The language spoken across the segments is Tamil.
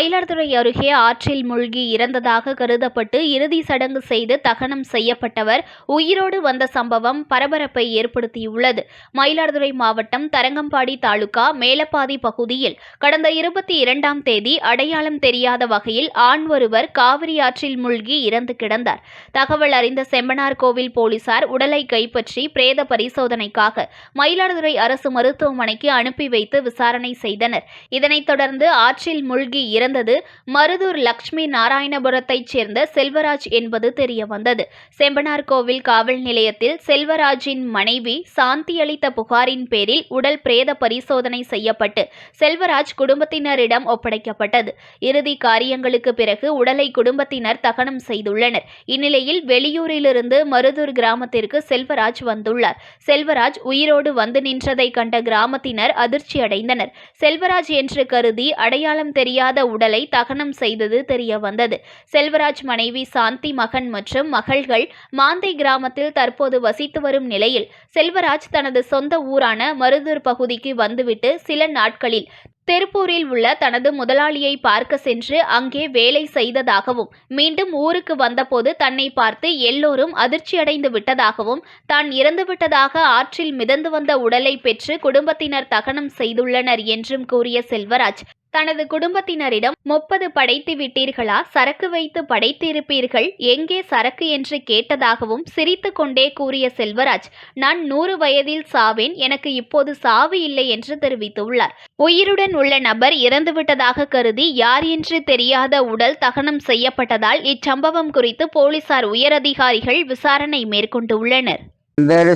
Mayiladuthurai அருகே ஆற்றில் மூழ்கி இறந்ததாக கருதப்பட்டு இறுதி சடங்கு செய்து தகனம் செய்யப்பட்டவர் உயிரோடு வந்த சம்பவம் பரபரப்பை ஏற்படுத்தியுள்ளது. மயிலாடுதுறை மாவட்டம் தரங்கம்பாடி தாலுகா மேலப்பாதி பகுதியில் கடந்த இருபத்தி இரண்டாம் தேதி அடையாளம் தெரியாத வகையில் ஆண் ஒருவர் காவிரி ஆற்றில் மூழ்கி இறந்து கிடந்தார். தகவல் அறிந்த செம்பனார் கோவில் போலீசார் உடலை கைப்பற்றி பிரேத பரிசோதனைக்காக மயிலாடுதுறை அரசு மருத்துவமனைக்கு அனுப்பி வைத்து விசாரணை செய்தனர். இதனைத் தொடர்ந்து ஆற்றில் மூழ்கி இறந்தது மருதூர் லக்ஷ்மி நாராயணபுரத்தைச் சேர்ந்த செல்வராஜ் என்பது தெரியவந்தது. செம்பனார் கோவில் காவல் நிலையத்தில் செல்வராஜின் மனைவி சாந்தி அளித்த புகாரின் பேரில் உடல் பிரேத பரிசோதனை செய்யப்பட்டு செல்வராஜ் குடும்பத்தினரிடம் ஒப்படைக்கப்பட்டது. இறுதி காரியங்களுக்கு பிறகு உடலை குடும்பத்தினர் தகனம் செய்துள்ளனர். இந்நிலையில் வெளியூரிலிருந்து மருதூர் கிராமத்திற்கு செல்வராஜ் வந்துள்ளார். செல்வராஜ் உயிரோடு வந்து நின்றதை கண்ட கிராமத்தினர் அதிர்ச்சியடைந்தனர். செல்வராஜ் என்று கருதி அடையாளம் தெரியாத உடலை தகனம் செய்தது தெரிய வந்தது செல்வராஜ் மனைவி சாந்தி மகன் மற்றும் மகள்கள் மாந்தை கிராமத்தில் தற்போது வசித்து வரும் நிலையில் செல்வராஜ் தனது சொந்த ஊரான மருதூர் பகுதிக்கு வந்துவிட்டு சில நாட்களில் திருப்பூரில் உள்ள தனது முதலாளியை பார்க்க சென்று அங்கே வேலை செய்ததாகவும் மீண்டும் ஊருக்கு வந்தபோது தன்னை பார்த்து எல்லோரும் அதிர்ச்சியடைந்து விட்டதாகவும் தான் இறந்துவிட்டதாக ஆற்றில் மிதந்து வந்த உடலை பெற்று குடும்பத்தினர் தகனம் செய்துள்ளனர் என்றும் கூறிய செல்வராஜ் தனது குடும்பத்தினரிடம் முப்பது படைத்து விட்டீர்களா? சரக்கு வைத்து படைத்திருப்பீர்கள். எங்கே சரக்கு என்று கேட்டதாகவும் சிரித்து கொண்டே கூறிய செல்வராஜ் நான் நூறு வயதில் சாவேன். எனக்கு இப்போது சாவு இல்லை என்று தெரிவித்துள்ளார். உயிருடன் உள்ள நபர் இறந்துவிட்டதாக கருதி யார் என்று தெரியாத உடல் தகனம் செய்யப்பட்டதால் இச்சம்பவம் குறித்து போலீசார் உயரதிகாரிகள் விசாரணை மேற்கொண்டுள்ளனர்.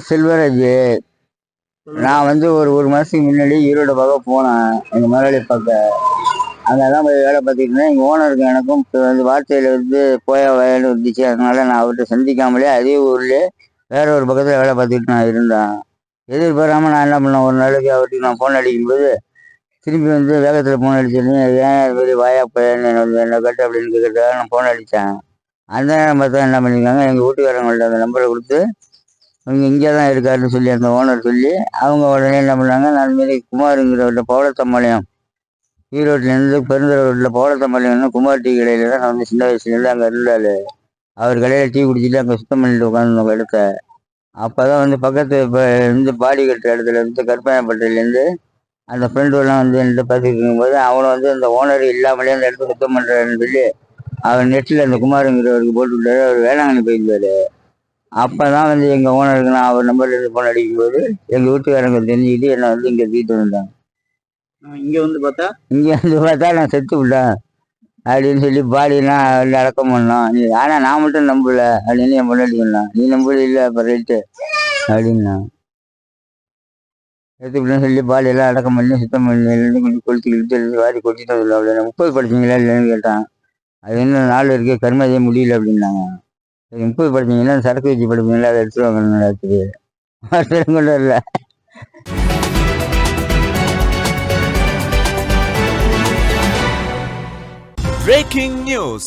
செல்வராஜ் நான் வந்து ஒரு ஒரு மாதத்துக்கு முன்னாடி ஈரோடு பக்கம் போனேன். எங்கள் முதலாளி பார்க்க அங்கே தான் போய் வேலை பார்த்துக்கிட்டேன் எங்கள் ஓனருக்கு எனக்கும் இப்போ வந்து வார்த்தையில் வந்து போய வயல் வந்துச்சு அதனால நான் அவர்கிட்ட சந்திக்காமலே அதே ஊர்லேயே வேற ஒரு பக்கத்தில் வேலை பார்த்துக்கிட்டு நான் இருந்தேன். எதிர்பாராமல் நான் என்ன பண்ணேன்? ஒரு நாளைக்கு அவருக்கு நான் ஃபோன் அடிக்கும்போது திரும்பி வந்து வேகத்தில் ஃபோன் அடிச்சிருந்தேன் ஏன் அது மாதிரி வாயா போயன்னு என்ன வந்து என்ன அப்படின்னு கேட்கறதுக்காக நான் ஃபோன் அடித்தேன் அந்த நேரம் பார்த்தா என்ன பண்ணியிருக்காங்க எங்கள் வீட்டுக்காரங்கள்ட்ட அந்த நம்பரை கொடுத்து அவங்க இங்கே தான் இருக்காருன்னு சொல்லி அந்த ஓனர் சொல்லி அவங்க உடனே என்ன பண்ணாங்க நான் மாரி குமாருங்கிறவர்கிட்ட பவளத்தம்பாளையம் ஈரோட்லேருந்து பெருந்தர ரோட்டில் பவளத்தம்பாளையம்னு குமார் டீ கடையில் தான் நான் வந்து சின்ன வயசுலேருந்து அங்கே இருந்தாள் அவர் கடையில் டீ குடிச்சிட்டு அங்கே சுத்தம் பண்ணிட்டு உட்காந்துருந்தோம் இடத்த அப்போ தான் வந்து பக்கத்து இப்போ இருந்து பாடி கட்டுற இடத்துல இருந்து கருப்பாயப்பட்டையிலேருந்து அந்த ஃப்ரெண்டுலாம் வந்து என்கிட்ட பார்த்துட்டு இருக்கும்போது அவனை வந்து அந்த ஓனர் இல்லாமலே அந்த இடத்த சுத்தம் பண்ணுறாருன்னு சொல்லி அவர் நெட்டில் அந்த குமாருங்கிறவருக்கு போட்டு விட்டாரு அவர் வேளாங்கண்ணி போயிருந்தாரு. அப்போ தான் வந்து எங்கள் ஓனருக்கு நான் அவர் நம்பர்லேருந்து ஃபோன் அடிக்கும்போது எங்கள் வீட்டுக்காரங்க தெரிஞ்சுக்கிட்டு என்னை வந்து இங்கே தூக்கிட்டு வந்தாங்க. இங்க வந்து பார்த்தா? இங்கே வந்து பார்த்தா நான் செத்து விட்டேன். அப்படின்னு சொல்லி பாடிலாம் வந்து அடக்கம் பண்ணோம் நீ ஆனால் நான் மட்டும் நம்பல. அப்படின்னு என் பொண்ணாடி சொன்னான். நீ நம்பல இல்லை அப்போ ரைட்டு அப்படின்னா விட்டேன்னு சொல்லி பாடியெல்லாம் அடக்கம் பண்ணி சுத்தம் பண்ணி கொஞ்சம் கொளுத்தி கிழித்து வாரி கொட்டிட்டு அப்படின்னு முப்பது படிச்சீங்களா இல்லைன்னு கேட்டான். அது இன்னும் நாள் இருக்கு? கர்மதே முடியல அப்படின்னாங்க. இம்ப்ரூவ் முப்பது படிச்சீங்கன்னா சரக்கு வச்சு படிப்பீங்களா? அதை எடுத்துட்டு வாங்க நடக்குது கொண்டு வரல பிரேக்கிங் நியூஸ்